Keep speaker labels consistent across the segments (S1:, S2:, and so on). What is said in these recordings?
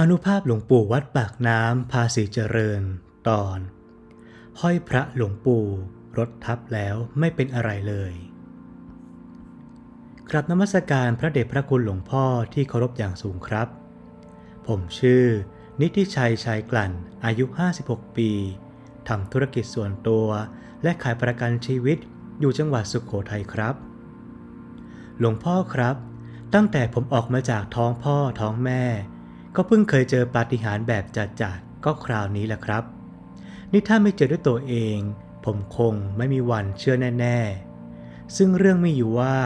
S1: อนุภาพหลวงปู่วัดปากน้ำภาษีเจริญ ตอน ห้อยพระหลวงปู่รถทับแล้วไม่เป็นอะไรเลยกราบนมัสการพระเดชพระคุณหลวงพ่อที่เคารพอย่างสูงครับ ผมชื่อ นิติชัยชัยกลั่นอายุ 56 ปีทำธุรกิจส่วนตัว และขายประกันชีวิตอยู่จังหวัดสุขโขทัยครับ หลวงพ่อครับ ตั้งแต่ผมออกมาจากท้องพ่อท้องแม่ ก็เพิ่งเคยเจอปาฏิหาริย์แบบจัดๆก็คราวนี้แหละครับ นี่ถ้าไม่เจอด้วยตัวเอง ผมคงไม่มีวันเชื่อแน่ ๆ ซึ่งเรื่องมีอยู่ว่า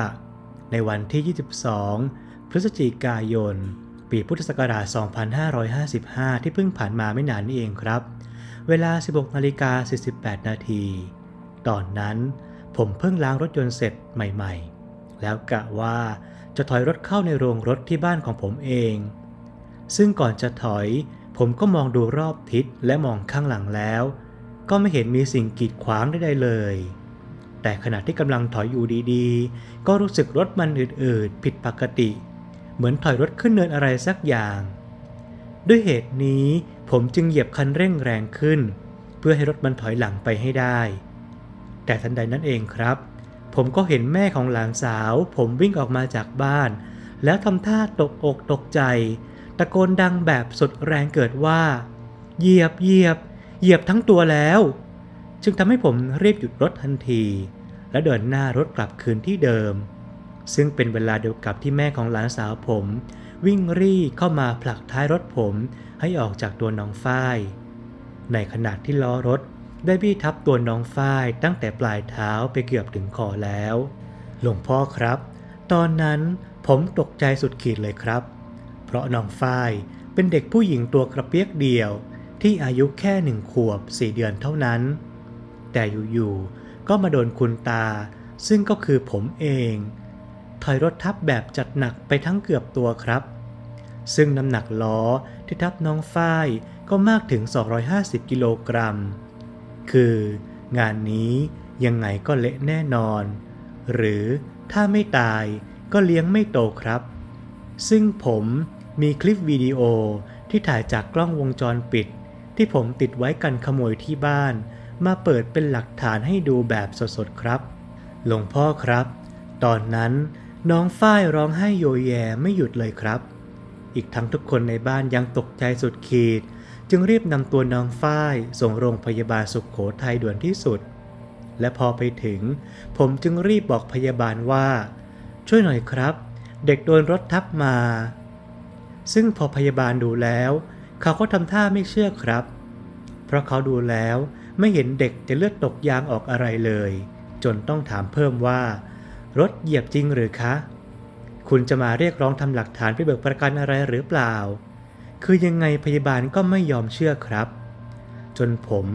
S1: ในวันที่ 22 พฤศจิกายน ปีพุทธศักราช 2555 ที่เพิ่งผ่านมาไม่นานนี้เองครับ เวลา 16นาฬิกา48 นาที ตอนนั้นผมเพิ่งล้างรถยนต์เสร็จใหม่ ๆ แล้วกะว่าจะถอยรถเข้าในโรงรถที่บ้านของผมเอง ซึ่งก่อนจะถอย ผมก็มองดูรอบทิศและมองข้างหลังแล้ว ก็ไม่เห็นมีสิ่งกีดขวางใดๆเลย แต่ขณะที่กำลังถอยอยู่ดีๆ ก็รู้สึกรถมันอืดๆผิดปกติ เหมือนถอยรถขึ้นเนินอะไรสักอย่าง ด้วยเหตุนี้ผมจึงเหยียบคันเร่งแรงขึ้น เพื่อให้รถมันถอยหลังไปให้ได้ แต่ทันใดนั้นเองครับ ผมก็เห็นแม่ของหลานสาว ผมวิ่งออกมาจากบ้าน แล้วทำท่าตกอกตกใจ ตะโกนดังแบบสุดแรงเกิดว่า เหยียบเหยียบ เหยียบทั้งตัวแล้ว จึงทำให้ผมรีบหยุดรถทันที และเดินหน้ารถกลับคืนที่เดิม ซึ่งเป็นเวลาเดียวกับที่แม่ของหลานสาวผม วิ่งรีเข้ามาผลักท้ายรถผมให้ออกจากตัวน้องฝ้าย ในขณะที่ล้อรถได้บี้ทับตัวน้องฝ้ายตั้งแต่ปลายเท้าไปเกือบถึงคอแล้ว หลวงพ่อครับ ตอนนั้นผมตกใจสุดขีดเลยครับ เพราะน้องฝ้ายเป็นเด็กผู้หญิงตัวกระเปียกเดียวที่อายุแค่หนึ่งขวบสี่เดือนเท่านั้น แต่อยู่ๆก็มาโดนคุณตา ซึ่งก็คือผมเอง ถอยรถทับแบบจัดหนักไปทั้งเกือบตัวครับ ซึ่งน้ำหนักล้อที่ทับน้องฝ้ายก็มากถึง 250 กิโลกรัม คืองานนี้ยังไงก็เละแน่นอน หรือถ้าไม่ตายก็เลี้ยงไม่โตครับ ซึ่งผม มีคลิปวิดีโอที่ถ่ายจากกล้องวงจรปิด ที่ผมติดไว้กันขโมยที่บ้าน มาเปิดเป็นหลักฐานให้ดูแบบสดๆครับ หลวงพ่อครับ ตอนนั้นน้องฝ้ายร้องไห้โยแยไม่หยุดเลยครับ อีกทั้งทุกคนในบ้านยังตกใจสุดขีด จึงรีบนำตัวน้องฝ้ายส่งโรงพยาบาลสุขโขทัยด่วนที่สุด และพอไปถึง ผมจึงรีบบอกพยาบาลว่า ช่วยหน่อยครับ เด็กโดนรถทับมา ซึ่งพอพยาบาลดูแล้ว เขาก็ทำท่าไม่เชื่อครับ เพราะเขาดูแล้วไม่เห็นเด็กจะเลือดตกยางออกอะไรเลย จนต้องถามเพิ่มว่า รถเหยียบจริงหรือคะ คุณจะมาเรียกร้องทำหลักฐานไปเบิกประกันอะไรหรือเปล่า คือยังไงพยาบาลก็ไม่ยอมเชื่อครับ จนผม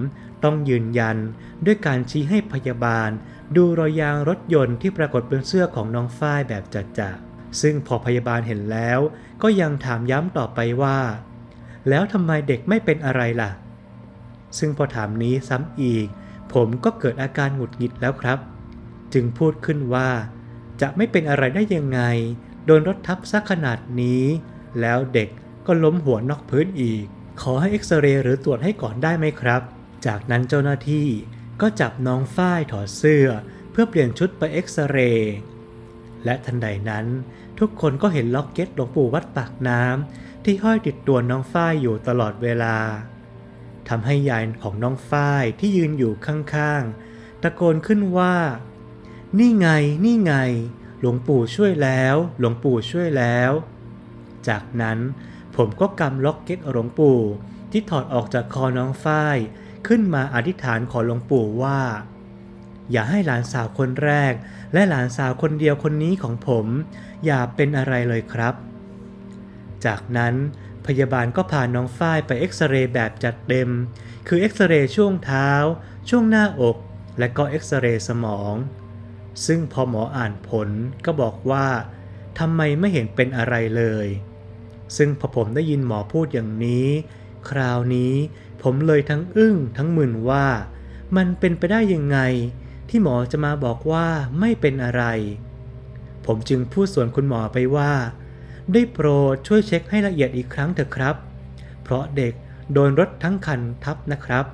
S1: ต้องยืนยันด้วยการชี้ให้พยาบาล ดูรอยยางรถยนต์ที่ปรากฏบนเสื้อของน้องฝ้ายแบบจัดๆ ซึ่งพอพยาบาลเห็นแล้ว ก็ยังถามย้ำต่อไปว่า แล้วทำไมเด็กไม่เป็นอะไรล่ะ ซึ่งพอถามนี้ซ้ำอีก ผมก็เกิดอาการหงุดหงิดแล้วครับ จึงพูดขึ้นว่า จะไม่เป็นอะไรได้ยังไง โดนรถทับซักขนาดนี้ แล้วเด็กก็ล้มหัวนอกพื้นอีก ขอให้เอ็กซเรย์หรือตรวจให้ก่อนได้ไหมครับ จากนั้นเจ้าหน้าที่ก็จับน้องฝ้ายถอดเสื้อ เพื่อเปลี่ยนชุดไปเอ็กซเรย์ และทันใดนั้น ทุกคนก็เห็นล็อกเก็ตหลวงปู่วัดปากน้ำที่ห้อยติดตัวน้องฝ้ายอยู่ตลอดเวลาทำให้ยายของน้องฝ้ายที่ยืนอยู่ข้างๆ ตะโกนขึ้นว่า นี่ไง นี่ไง หลวงปู่ช่วยแล้ว หลวงปู่ช่วยแล้ว จากนั้นผมก็กำล็อกเก็ตหลวงปู่ที่ถอดออกจากคอน้องฝ้าย ขึ้นมาอธิษฐานขอหลวงปู่ว่า อย่าให้หลานสาวคนแรก และหลานสาวคนเดียวคนนี้ของผม อย่าเป็นอะไรเลยครับ จากนั้นพยาบาลก็พาน้องฝ้ายไปเอ็กซเรย์แบบจัดเต็ม คือเอ็กซเรย์ช่วงเท้า ช่วงหน้าอก และก็เอ็กซเรย์สมอง ซึ่งพอหมออ่านผลก็บอกว่าทำไมไม่เห็นเป็นอะไรเลย ซึ่งพอผมได้ยินหมอพูดอย่างนี้ คราวนี้ผมเลยทั้งอึ้งทั้งมึนว่า มันเป็นไปได้ยังไง ที่หมอจะมาบอกว่าไม่เป็นอะไร ผมจึงพูดส่วนคุณหมอไปว่า ได้โปรดช่วยเช็คให้ละเอียดอีกครั้งเถอะครับ เพราะเด็กโดนรถทั้งคันทับนะครับ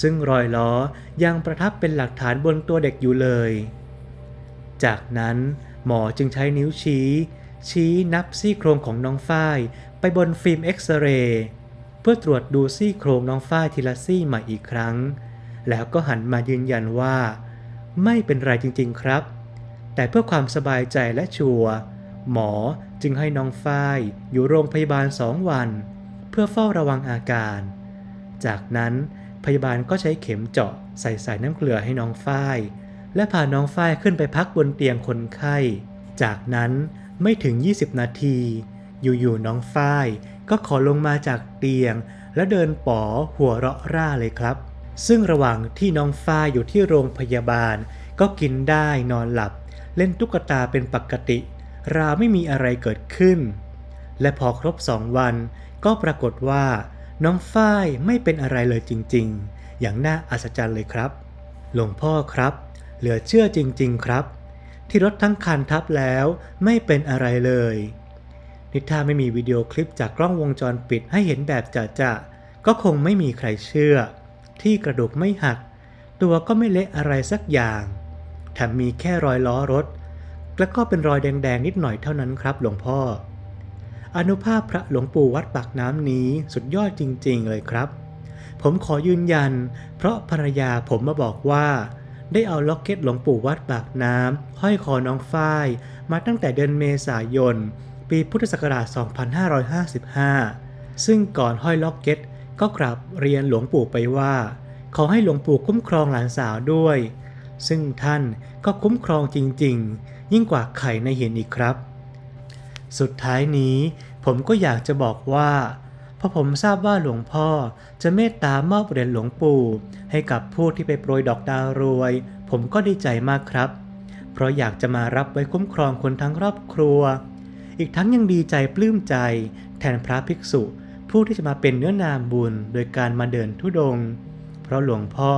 S1: ซึ่งรอยล้อยังประทับเป็นหลักฐานบนตัวเด็กอยู่เลย จากนั้นหมอจึงใช้นิ้วชี้ ชี้นับซี่โครงของน้องฝ้ายไปบนฟิล์มเอ็กซเรย์เพื่อตรวจดูซี่โครงน้องฝ้ายทีละซี่ใหม่อีกครั้ง แล้วก็หันมายืนยันว่า ไม่เป็นไรจริงๆครับ แต่เพื่อความสบายใจและชัวร์หมอจึงให้น้องฝ้ายอยู่โรงพยาบาลสองวัน เพื่อเฝ้าระวังอาการ จากนั้นพยาบาลก็ใช้เข็มเจาะใส่สายน้ำเกลือให้น้องฝ้าย และพาน้องฝ้ายขึ้นไปพักบนเตียงคนไข้ จากนั้นไม่ถึง 20 นาที อยู่ๆน้องฝ้ายก็ขอลงมาจากเตียง และเดินป๋อหัวเราะร่าเลยครับ ซึ่งระหว่างที่น้องฝ้ายอยู่ที่โรงพยาบาล ก็กินได้นอนหลับ เล่นตุ๊กตาเป็นปกติ ราวไม่มีอะไรเกิดขึ้น และพอครบสองวัน ก็ปรากฏว่า น้องฝ้ายไม่เป็นอะไรเลยจริงๆ อย่างน่าอัศจรรย์เลยครับ หลวงพ่อครับ เหลือเชื่อจริง ๆ ครับ ที่รถทั้งคันทับแล้วไม่เป็นอะไรเลยนิถ้าไม่มีวิดีโอคลิปจากกล้องวงจรปิดให้เห็นแบบจะๆก็คงไม่มีใครเชื่อ ที่กระดูกไม่หัก ตัวก็ไม่เละอะไรสักอย่างแถมมีแค่รอยล้อรถ แล้วก็เป็นรอยแดงๆนิดหน่อยเท่านั้นครับหลวงพ่อ อนุภาพพระหลวงปู่วัดปากน้ำนี้สุดยอดจริงๆเลยครับ ผมขอยืนยัน เพราะภรรยาผมมาบอกว่า ได้เอาล็อกเก็ตหลวงปู่วัดปากน้ำห้อยคอน้องฝ้าย มาตั้งแต่เดือนเมษายน ปีพุทธศักราช 2555 ซึ่งก่อนห้อยล็อกเก็ต ก็กราบเรียนหลวงปู่ไปว่า ขอให้หลวงปู่คุ้มครองหลานสาวด้วย ซึ่งท่านก็คุ้มครองจริง ๆ ยิ่งกว่าไข่ในหินอีกครับ สุดท้ายนี้ผมก็อยากจะบอกว่าพอผมทราบว่าหลวงพ่อจะเมตตามอบเหรียญหลวงปู่ให้กับผู้ที่ไปโปรยดอกดาวรวย ผมก็ดีใจมากครับ เพราะอยากจะมารับไว้คุ้มครองคนทั้งครอบครัว อีกทั้งยังดีใจปลื้มใจ แทนพระภิกษุ ผู้ที่จะมาเป็นเนื้อนามบุญโดยการมาเดินทุดง เพราะหลวงพ่อ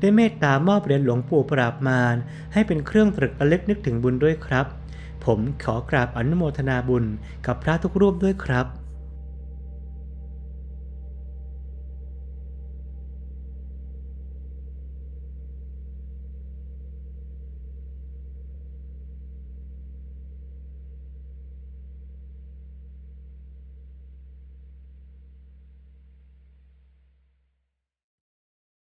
S1: ได้เมตตามอบเหรียญหลวงปู่ปราบมารให้เป็นเครื่องตรึกระลึกนึกถึงบุญด้วยครับ ผมขอกราบอนุโมทนาบุญกับพระทุกรูปด้วยครับ